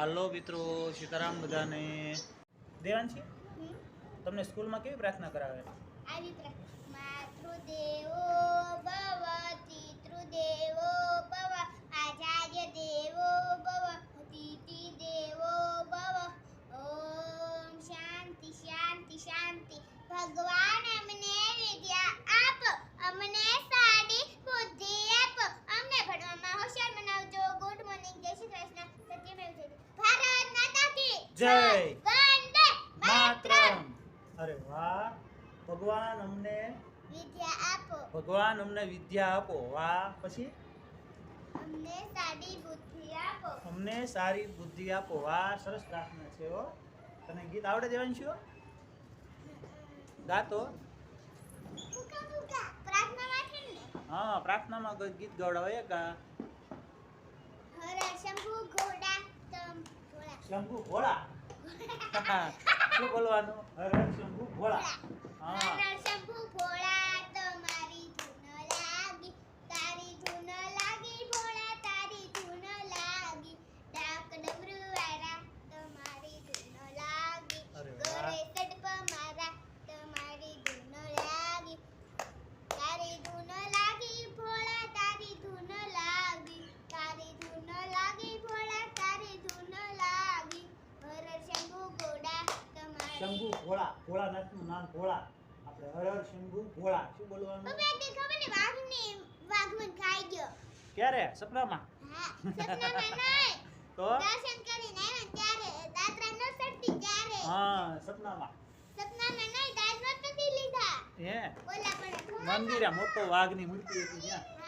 હાલો મિત્રો સીતારામ બધાને. દેવાંશી તમને સ્કૂલમાં કેવી પ્રાર્થના કરાવે? આવી પ્રાર્થના. માતૃદેવો. જય. માતરમ. અરે વાહ. ભગવાન અમને વિદ્યા આપો. ભગવાન અમને વિદ્યા આપો. વાહ. પછી? અમને સારી બુદ્ધિ આપો. અમને સારી બુદ્ધિ આપો. વાહ. સરસ પ્રાર્થના છે હો. તને ગીત આવડે ગાતો? પ્રાર્થનામાં છે ને? હા પ્રાર્થનામાં ગીત ગવડાવે? ગા હર શંભુ ઘોડા તમ શંભુ ભોળા. શું બોલવાનું? હરણ હર શંભુ ભોળા. હા. શંભુ ઘોડા શંભુ ભોળા ભોળાનાથનું નામ ભોળા. આપણે હર હર શંભુ ભોળા. શું બોલવાનું? હવે તે ખબર ને વાઘને વાઘ મને ખાઈ ગયો. ક્યારે? સપનામાં? હા સપનામાં નહીં. તો? દર્શન કરીને આવ્યા ત્યારે દાદરા ન ચડતી ત્યારે. હા સપનામાં. સપનામાં નહીં દાદરા નથી લીધા. હે? ઓલા પણ મંદિરે મોટો વાઘની મૂર્તિ હતી ત્યાં.